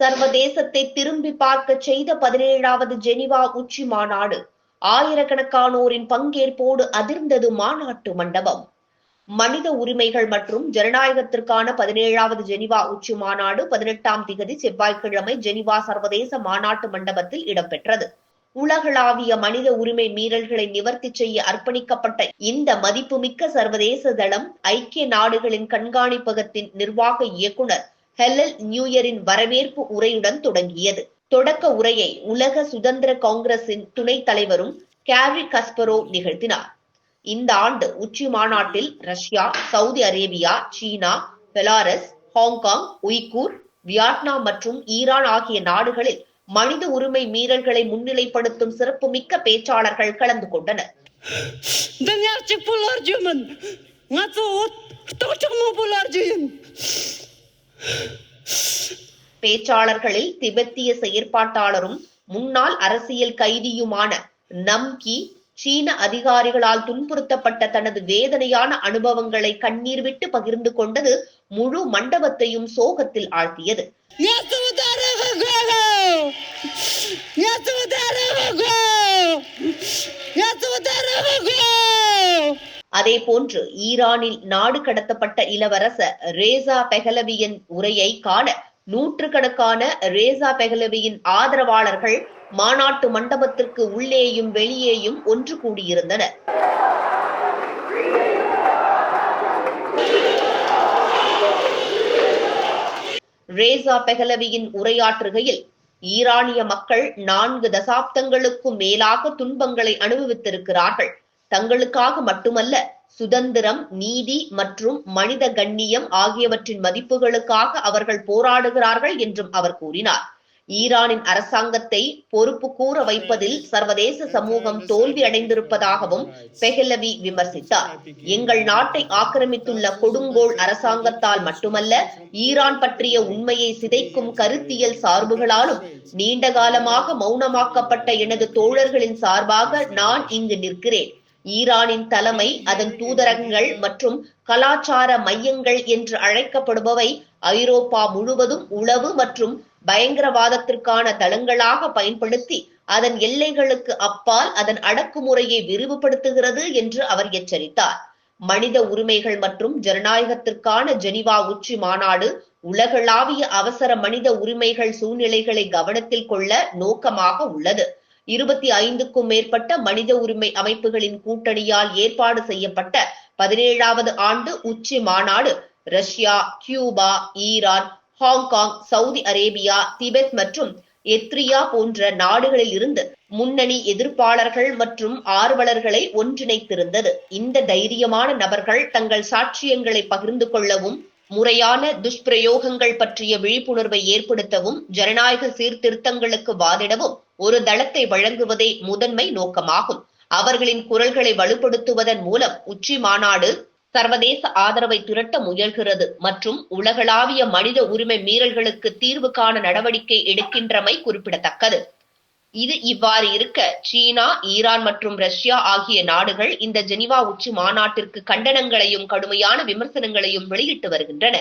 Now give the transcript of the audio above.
சர்வதேசத்தை திரும்பி பார்க்க செய்த பதினேழாவது ஜெனிவா உச்சி மாநாடு. ஆயிரக்கணக்கானோரின் பங்கேற்போடு அதிர்ந்தது மாநாட்டு மண்டபம். மனித உரிமைகள் மற்றும் ஜனநாயகத்திற்கான பதினேழாவது ஜெனிவா உச்சி மாநாடு பதினெட்டாம் திகதி செவ்வாய்க்கிழமை ஜெனிவா சர்வதேச மாநாட்டு மண்டபத்தில் இடம்பெற்றது. உலகளாவிய மனித உரிமை மீறல்களை நிவர்த்தி செய்ய அர்ப்பணிக்கப்பட்ட இந்த மதிப்புமிக்க சர்வதேச தளம் ஐக்கிய நாடுகளின் கண்காணிப்பகத்தின் நிர்வாக இயக்குனர் ஹெலல் நியூயரின் வரவேற்பு உரையுடன் தொடங்கியது. தொடக்க உரையை உலக சுதந்திர காங்கிரசின் துணைத் தலைவரும் கேரி கஸ்பரோ நிகழ்த்தினார். இந்த ஆண்டு உச்சி மாநாட்டில் Russia Saudi Arabia China Belarus Hong Kong Uyghur Vietnam மற்றும் ஈரான் ஆகிய நாடுகளில் மனித உரிமை மீறல்களை முன்னிலைப்படுத்தும் சிறப்புமிக்க பேச்சாளர்கள் கலந்து கொண்டனர். பேச்சாளர்களில் திபெத்திய செயற்பாட்டாளரும் முன்னாள் அரசியல் கைதியுமான நம்கி சீன அதிகாரிகளால் துன்புறுத்தப்பட்ட தனது வேதனையான அனுபவங்களை கண்ணீர் விட்டு பகிர்ந்து கொண்டது முழு மண்டபத்தையும் சோகத்தில் ஆழ்த்தியது. அதே போன்று ஈரானில் நாடு கடத்தப்பட்ட இளவரசர் ரேசா பெஹலவியின் உரையை காண நூற்றுக்கணக்கான ரேசா பெஹலவியின் ஆதரவாளர்கள் மாநாட்டு மண்டபத்திற்கு உள்ளேயும் வெளியேயும் ஒன்று கூடியிருந்தனர். ரேசா பெஹலவியின் உரையாற்றுகையில் ஈரானிய மக்கள் நான்கு தசாப்தங்களுக்கும் மேலாக துன்பங்களை அனுபவித்திருக்கிறார்கள். தங்களுக்காக மட்டுமல்ல சுதந்திரம் நீதி மற்றும் மனித கண்ணியம் ஆகியவற்றின் மதிப்புகளுக்காக அவர்கள் போராடுகிறார்கள் என்றும் அவர் கூறினார். ஈரானின் அரசாங்கத்தை பொறுப்பு கூற வைப்பதில் சர்வதேச சமூகம் தோல்வி அடைந்திருப்பதாகவும் பெஹலவி விமர்சித்தார். எங்கள் நாட்டை ஆக்கிரமித்துள்ள கொடுங்கோல் அரசாங்கத்தால் மட்டுமல்ல ஈரான் பற்றிய உண்மையை சிதைக்கும் கருத்தியல் சார்புகளாலும் நீண்ட காலமாக மௌனமாக்கப்பட்ட எனது தோழர்களின் சார்பாக நான் இங்கு நிற்கிறேன். ஈரானின் தலைமை அதன் தூதரகங்கள் மற்றும் கலாச்சார மையங்கள் என்று அழைக்கப்படுபவை ஐரோப்பா முழுவதும் உளவு மற்றும் பயங்கரவாதத்திற்கான தளங்களாக பயன்படுத்தி அதன் எல்லைகளுக்கு அப்பால் அதன் அடக்குமுறையை விரிவுபடுத்துகிறது என்று அவர் எச்சரித்தார். மனித உரிமைகள் மற்றும் ஜனநாயகத்திற்கான ஜெனிவா உச்சி மாநாடு உலகளாவிய அவசர மனித உரிமைகள் சூழ்நிலைகளை கவனத்தில் கொள்ள நோக்கமாக உள்ளது. இருபத்தி ஐந்துக்கும் மேற்பட்ட மனித உரிமை அமைப்புகளின் கூட்டணியால் ஏற்பாடு செய்யப்பட்ட பதினேழாவது ஆண்டு உச்சி மாநாடு. Russia Cuba Iran Hong Kong Saudi Arabia Tibet மற்றும் எத்ரியா போன்ற நாடுகளில் இருந்து முன்னணி எதிர்ப்பாளர்கள் மற்றும் ஆர்வலர்களை ஒன்றிணைத்திருந்தது. இந்த தைரியமான நபர்கள் தங்கள் சாட்சியங்களை பகிர்ந்து கொள்ளவும் முறையான துஷ்பிரயோகங்கள் பற்றிய விழிப்புணர்வை ஏற்படுத்தவும் ஜனநாயக சீர்திருத்தங்களுக்கு வாதிடவும் ஒரு தளத்தை வழங்குவதே முதன்மை நோக்கமாகும். அவர்களின் குரல்களை வலுப்படுத்துவதன் மூலம் உச்சி மாநாடு சர்வதேச ஆதரவை திரட்ட முயல்கிறது மற்றும் உலகளாவிய மனித உரிமை மீறல்களுக்கு தீர்வு காண நடவடிக்கை எடுக்கின்றமை குறிப்பிடத்தக்கது. இது இவ்வாறு இருக்க சீனா ஈரான் மற்றும் ரஷ்யா ஆகிய நாடுகள் இந்த ஜெனிவா உச்சி மாநாட்டிற்கு கண்டனங்களையும் கடுமையான விமர்சனங்களையும் வெளியிட்டு வருகின்றன.